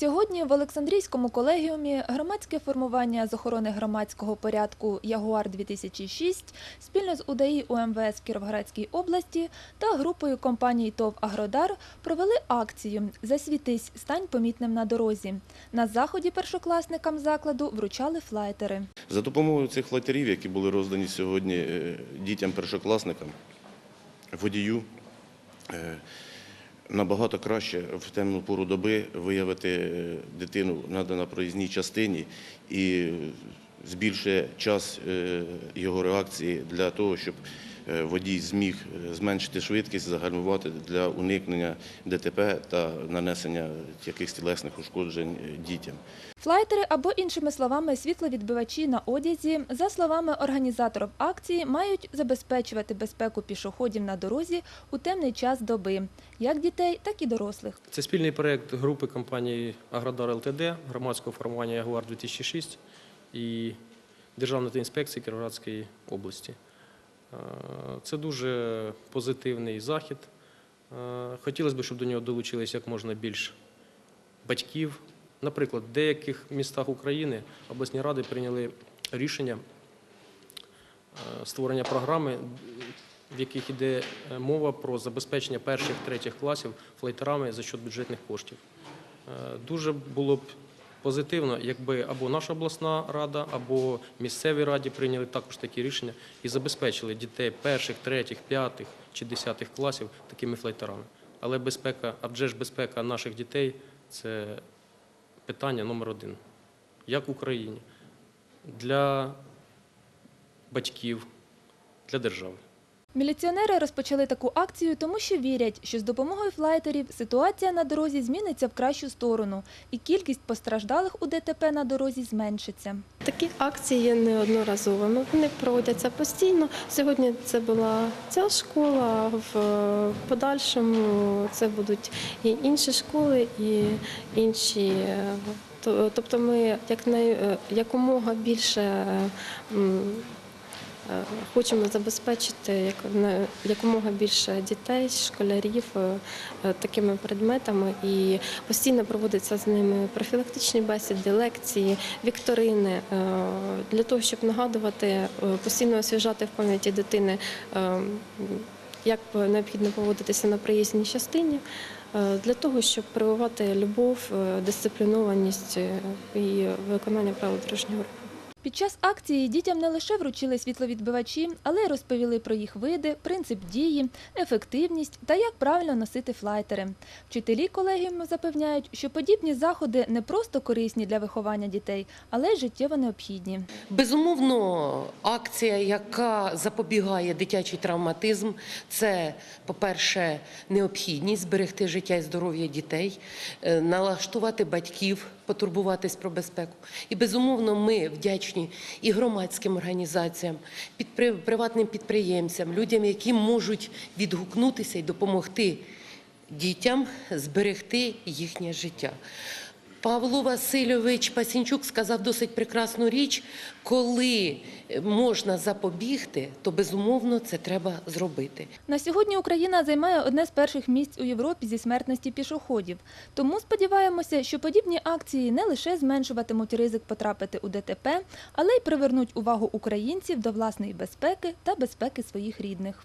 Сьогодні в Олександрійському колегіумі громадське формування з охорони громадського порядку Ягуар-2006 спільно з УДАІ УМВС Кіровоградській області та групою компаній ТОВ Агродар провели акцію Засвітись, стань помітним на дорозі. На заході першокласникам закладу вручали флайтери. За допомогою цих лотерів, які були роздані сьогодні е, дітям-першокласникам, водію, е, набагато краще в темну пору доби виявити е, дитину надо на проїзній частині і збільшує час е, його реакції для того, щоб водій зміг е, зменшити швидкість, загальмувати для уникнення ДТП та нанесення якихось тілесних ушкоджень е, дітям. Флайтери або іншими словами світловідбивачі на одязі, за словами організаторів акції, мають забезпечувати безпеку пішоходів на дорозі у темний час доби, як дітей, так і дорослих. Це спільний проєкт групи компанії Агродар ЛТД, громадського формування Ягуар 2006 і Державної інспекції Кіровоградської області. Е, Це дуже позитивний захід. Е, Хотілося б, щоб до нього долучились як можна більше батьків. Наприклад, в деяких містах України обласні ради прийняли рішення е, створення програми, в яких йде мова про забезпечення перших третіх класів флейтерами за счет бюджетних коштів. Дуже було б позитивно, якби або наша обласна рада, або місцеві раді прийняли також такі рішення і забезпечили дітей перших, третіх, п'ятих чи десятих класів такими флейтерами. Але безпека, а вже ж безпека наших дітей це питання номер один. Як в Україні, для батьків, для держави. Міліціонери розпочали таку акцію, тому що вірять, що з допомогою флайтерів ситуація на дорозі зміниться в кращу сторону, і кількість постраждалих у ДТП на дорозі зменшиться. Такі акції є неодноразовими. Вони проводяться постійно. Сьогодні це була ця школа, в подальшому це будуть і інші школи, і інші. е, Тобто ми якнай, е, якомога більше е, хочемо забезпечити якомога більше дітей, школярів е, е, такими предметами і постійно проводяться з ними профілактичні бесіди, лекції, вікторини е, для того, щоб нагадувати, е, постійно освіжати в пам'яті дитини, е, як необхідно поводитися на проїзній частині, е, для того, щоб прививати любов, е, дисциплінованість е, і виконання правил дорожнього руху. Під час акції дітям не лише вручили світловідбивачі, але й розповіли про їх види, принцип дії, ефективність та як правильно носити флайтери. Вчителі колегіуму запевняють, що подібні заходи не просто корисні для виховання дітей, але й життєво необхідні. Безумовно, акція, яка запобігає дитячий травматизм, це, по-перше, необхідність зберегти життя і здоров'я дітей, е, налаштувати батьків, потурбуватись про безпеку. І безумовно, ми вдячні і громадським організаціям, приватним підприємцям, людям, які можуть відгукнутися і допомогти дітям зберегти їхнє життя. Павло Васильович Пасінчук сказав досить прекрасну річ, коли можна запобігти, то безумовно це треба зробити. На сьогодні Україна займає одне з перших місць у Європі зі смертності пішоходів. Тому сподіваємося, що подібні акції не лише зменшуватимуть ризик потрапити у ДТП, але й привернуть увагу українців до власної безпеки та безпеки своїх рідних.